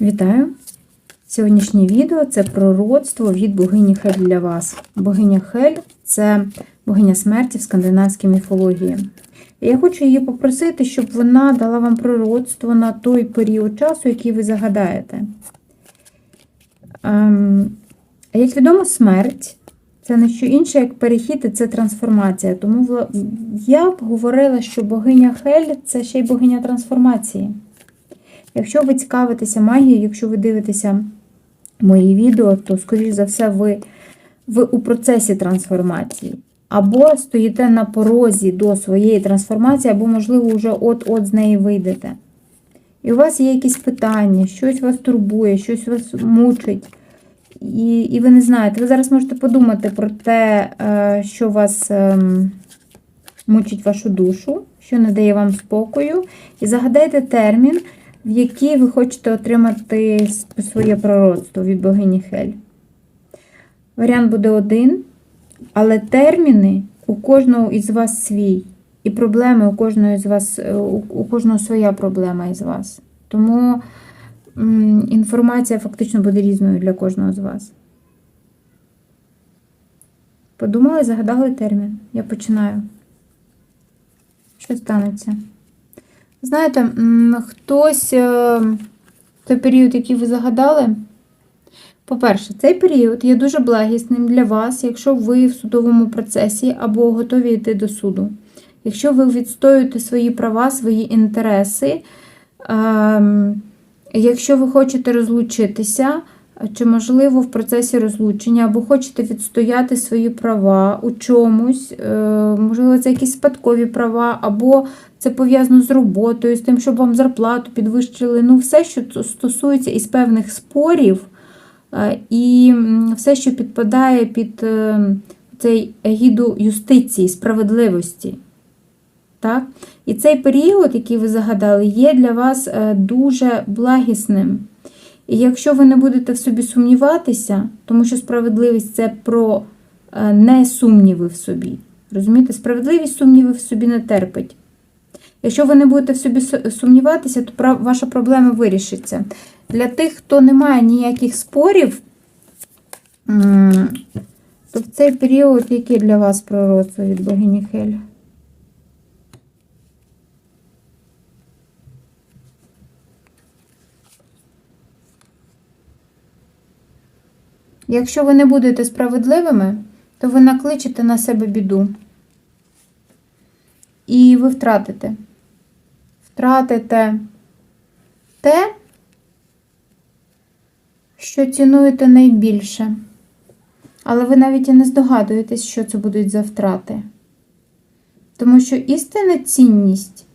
Вітаю! Сьогоднішнє відео це пророцтво від богині Хель для вас. Богиня Хель це богиня смерті в скандинавській міфології. Я хочу її попросити, щоб вона дала вам пророцтво на той період часу, який ви загадаєте. Ем, як відомо, смерть це не що інше, як перехід і це трансформація. Тому я б говорила, що богиня Хель це ще й богиня трансформації. Якщо ви цікавитеся магією, якщо ви дивитеся мої відео, то, скоріш за все, ви, ви у процесі трансформації. Або стоїте на порозі до своєї трансформації, або, можливо, вже от-от з неї вийдете. І у вас є якісь питання, щось вас турбує, щось вас мучить. І, і ви не знаєте, ви зараз можете подумати про те, е, що вас ем, мучить вашу душу, що не дає вам спокою, і загадайте термін, в який ви хочете отримати своє пророцтво від богині Хель. Варіант буде один, але терміни у кожного із вас свій. І проблеми у кожного із вас, е, у кожного своя проблема із вас. Тому інформація фактично буде різною для кожного з вас. Подумали, загадали термін. Я починаю. Що станеться? Знаєте, хтось е, той період, який ви загадали. По-перше, цей період є дуже благісним для вас, якщо ви в судовому процесі або готові йти до суду. Якщо ви відстоюєте свої права, свої інтереси, ем, якщо ви хочете розлучитися, чи, можливо, в процесі розлучення, або хочете відстояти свої права у чомусь, е, можливо, це якісь спадкові права, або це пов'язано з роботою, з тим, щоб вам зарплату підвищили. Ну, все, що стосується із певних спорів, е, і все, що підпадає під е, цей егіду юстиції, справедливості. Так? І цей період, який ви загадали, є для вас дуже благісним. І якщо ви не будете в собі сумніватися, тому що справедливість це про е, не сумніви в собі. Розумієте, справедливість сумніви в собі не терпить. Якщо ви не будете в собі сумніватися, то ваша проблема вирішиться. Для тих, хто не має ніяких спорів, то в цей період, який для вас пророцтво від богині Хель? Якщо ви не будете справедливими, то ви накличете на себе біду. І ви втратите. Втратите те, що цінуєте найбільше. Але ви навіть і не здогадуєтесь, що це будуть за втрати. Тому що істинна цінність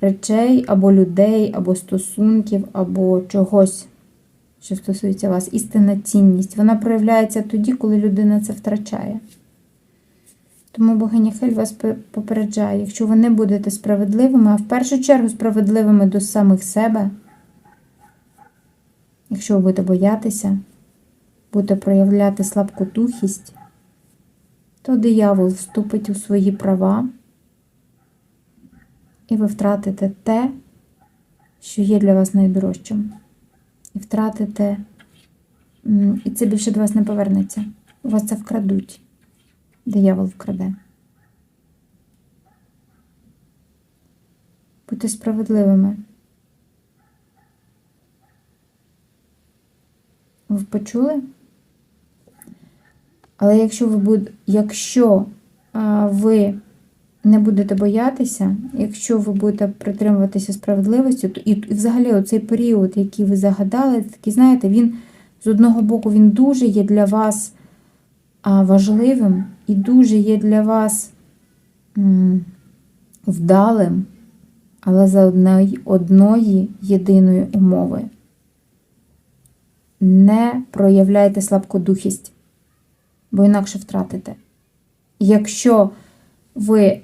речей або людей, або стосунків, або чогось, що стосується вас, істинна цінність, вона проявляється тоді, коли людина це втрачає. Тому богиня Хель вас попереджає, якщо ви не будете справедливими, а в першу чергу справедливими до самих себе, якщо ви будете боятися, будете проявляти слабкодухість, то диявол вступить у свої права, і ви втратите те, що є для вас найдорожчим. І втратите, і це більше до вас не повернеться. У вас це вкрадуть. Диявол вкраде. Будьте справедливими. Ви почули? Але якщо ви буд... якщо а, ви не будете боятися, якщо ви будете притримуватися справедливості, то і, і взагалі оцей період, який ви загадали, такий, знаєте, він з одного боку він дуже є для вас а, важливим і дуже є для вас м, вдалим, але за одної, одної єдиної умови. Не проявляйте слабкодухість, бо інакше втратите. Якщо ви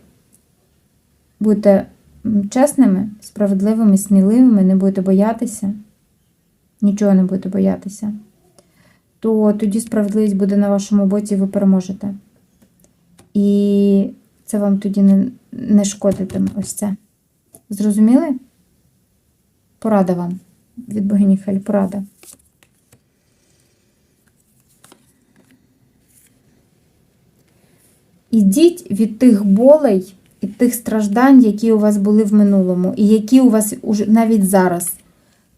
будете м, чесними, справедливими, сміливими, не будете боятися, нічого не будете боятися, то тоді справедливість буде на вашому боці, і ви переможете. І це вам тоді не, не шкодитиме ось це. Зрозуміли? Порада вам. від богині Хель порада. Ідіть від тих болей і тих страждань, які у вас були в минулому, і які у вас навіть зараз.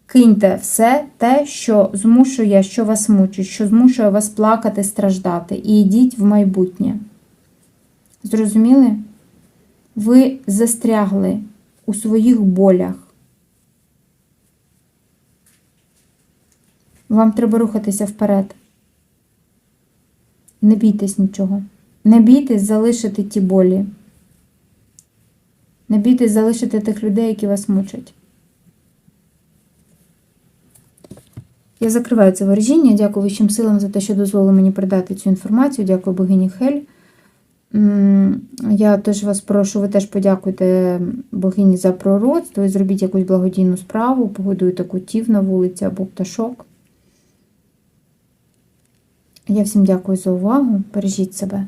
Киньте все те, що змушує, що вас мучить, що змушує вас плакати, страждати, і йдіть в майбутнє. Зрозуміли? Ви застрягли у своїх болях. Вам треба рухатися вперед. Не бійтесь нічого. Не бійтесь залишити ті болі. Не бійтесь залишити тих людей, які вас мучать. Я закриваю це ворожіння. Дякую вищим силам за те, що дозволили мені передати цю інформацію. Дякую богині Хель. Я теж вас прошу, ви теж подякуйте богині за пророцтво і зробіть якусь благодійну справу, погодуйте котів на вулиці або пташок. Я всім дякую за увагу. Бережіть себе.